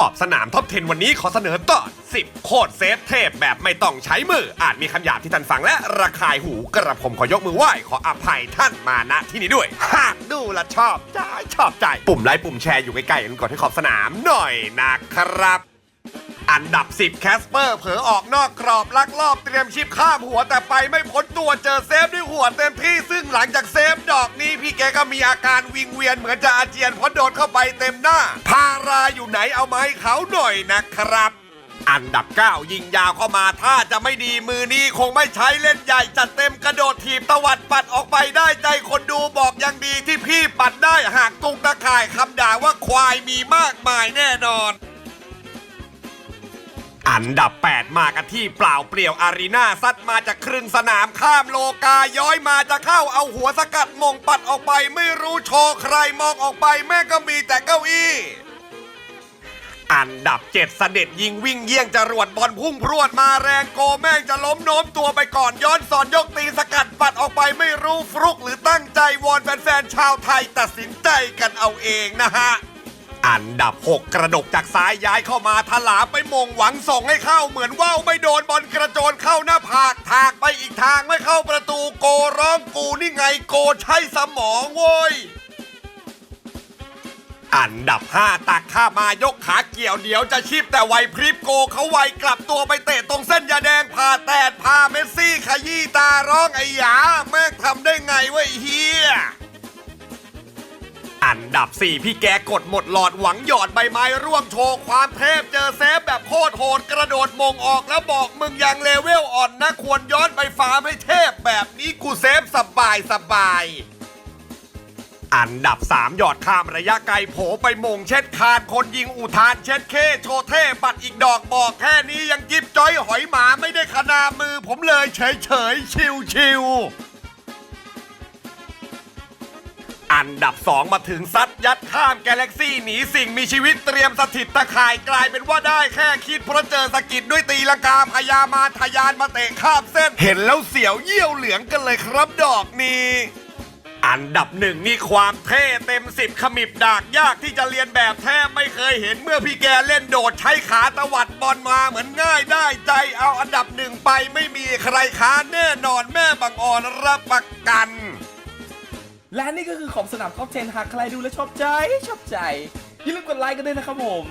ขอบสนามท็อป 10 วันนี้ขอเสนอตอน10 โคตรเซฟเทพแบบไม่ต้องใช้มือ อาจมีคำหยาบที่ท่านฟังและระคายหูกระผมขอยกมือไหว้ขออภัยท่านมาณที่นี้ด้วย หากดูและชอบใจชอบใจ ปุ่มไลค์ปุ่มแชร์อยู่ใกล้ๆกันก่อนที่ขอบสนามหน่อยนะครับ อันดับ 10 แคสเปอร์ เผลอออกนอกกรอบลักลอบเตรียมชิปข้ามหัวแต่ไปไม่พ้นตัวเจอเซฟด้วยหัวเต็มที่ซึ่งหลังจากเซฟดอกนี้พี่แกก็มีอาการวิงเวียนเหมือนจะอาเจียนเพราะโดนเข้าไปเต็มหน้า พาราอยู่ไหนเอามาให้เขาหน่อยนะครับ อันดับ 9 ยิงยาวเข้ามาถ้าจะไม่ดีมือนี้คงไม่ใช้เล่นใหญ่จัดเต็มกระโดดถีบตวัดปัดออกไปได้ใจคนดูบอกยังดีที่พี่ปัดได้หากตุงตะข่ายคำด่าว่าควายมีมากมายแน่นอน อันดับ 8 มากันที่เปล่าเปลี่ยวอารีนาซัดมาจากครึ่งสนามข้ามโลกาย้อยมาจะเข้าเอาหัวสกัดมงปัดออกไป ไม่รู้โชว์ใครมองออกไปแม่ก็มีแต่เก้าอี้อันดับ7เสด็จยิงวิ่งเยี่ยงจรวดบอลพุ่งพรวดมาแรงโกแม่งจะล้มโน้มตัวไปก่อนย้อนสอนยกตีสกัดปัดออกไปไม่รู้ฟลุกหรือตั้งใจวอนแฟนๆชาวไทยตัดสินใจกันเอาเองนะฮะ อันดับ 6 กระดกจากซ้ายย้ายเข้ามาทลาไปมงหวังส่งให้เข้าเหมือนว่าวไม่โดนบอลกระโจนเข้าหน้าผากถากไปอีกทางไม่เข้าประตูโกร้องกูนี่ไงโกใช่สมองโว้ยอันดับ 5 ตักข้ามายกขาเกี่ยวเดี๋ยวจะชีพแต่ไวพริบโกเขาไวกลับตัวไปเตะตรงเส้นยาแดงพาแตดพาเมสซี่ขยี้ตาร้องไอ้หยาแม่งทำได้ไงวะเฮีย นดับ 4 พี่แกกดหมดหลอดหวังหยอดใบไม้ร่วมโชว์ความเทพเจอเซฟแบบโคตรโหดกระโดดมงออกแล้วบอกมึงยังเลเวลอ่อนนะควรย้อนไปฟาร์มให้เทพแบบนี้กูเซฟสบายสบายอันดับ 3 หยอดข้ามระยะไกลโผไปมงเช็ดคานคนยิงอุทานเช็ดเคโชเท่บัดอีกดอกบอกแค่นี้ยังจิบจ้อยหอยหมาไม่ได้ขนามือผมเลยเฉยเฉยชิวชิว อันดับ 2 มาถึงซัดยัดข้ามกาแล็กซี่หนีสิ่งมีชีวิตเตรียมสถิตตะข่ายกลายเป็นว่าได้แค่คิดเพราะเจอสกิดด้วยตีลังกาพยามาทยานมาเตะข้ามเส้น เห็นแล้วเสียวเยี่ยวเหลืองกันเลยครับดอกนี้อันดับหนึ่งนี่ความเท่เต็มสิบขมิบดากยากที่จะเรียนแบบแทบไม่เคยเห็นเมื่อพี่แกเล่นโดดใช้ขาตวัดบอลมาเหมือนง่ายได้ใจเอาอันดับหนึ่งไปไม่มีใครค้านแน่นอนแม่บังออนรับประกัน และนี่ก็คือของสนามท็อป10หากใครดูและชอบใจชอบใจอย่าลืมกดไลค์กันด้วยนะครับผม